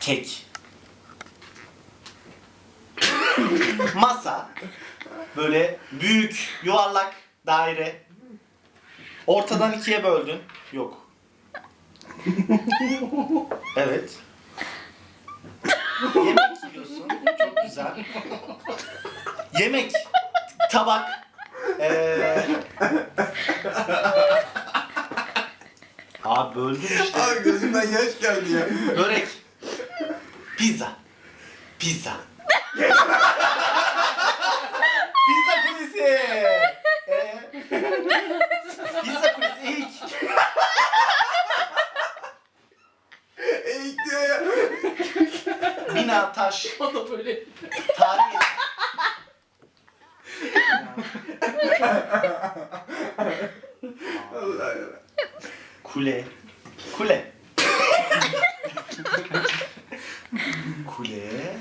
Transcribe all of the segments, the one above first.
Kek. Masa. Böyle büyük, yuvarlak daire. Ortadan ikiye böldün. Yok. Evet. Yemek yiyorsun. Çok güzel. Yemek. Tabak. Ee... Abi böldün işte. Abi gözümden yaş geldi ya. Börek. Pizza. Pizza. Pizza kulesi. Ee, pizza kulesi ilk. Eğik diyor ya. Bina, taş, O da böyle. tarih. Allah. Kule. Kule. Kule.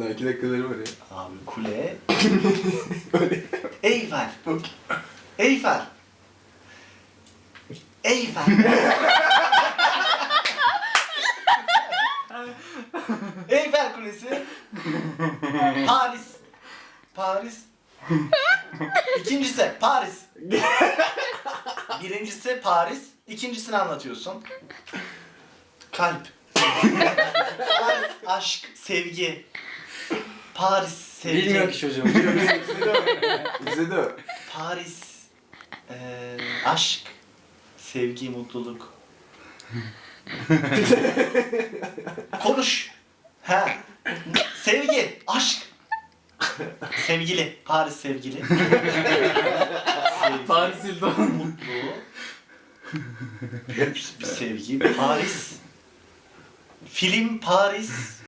Daha iki dakikaları var ya. Abi kule. Öyle. Eyfel. Okey. Eyfel. Eyfel. Eyfel Kulesi. Paris. Paris. İkincisi Paris. Birincisi Paris. İkincisini anlatıyorsun. Kalp. Aşk, sevgi. Paris, sevgi. Bilmiyor ki çocuğum. İzledi o. Paris, eee, aşk, sevgi, mutluluk. Konuş. Ha. Sevgi, aşk. Sevgili, Paris sevgili. sevgi, Paris Hilton. mutlu. Bir sevgi. Paris. Film Paris.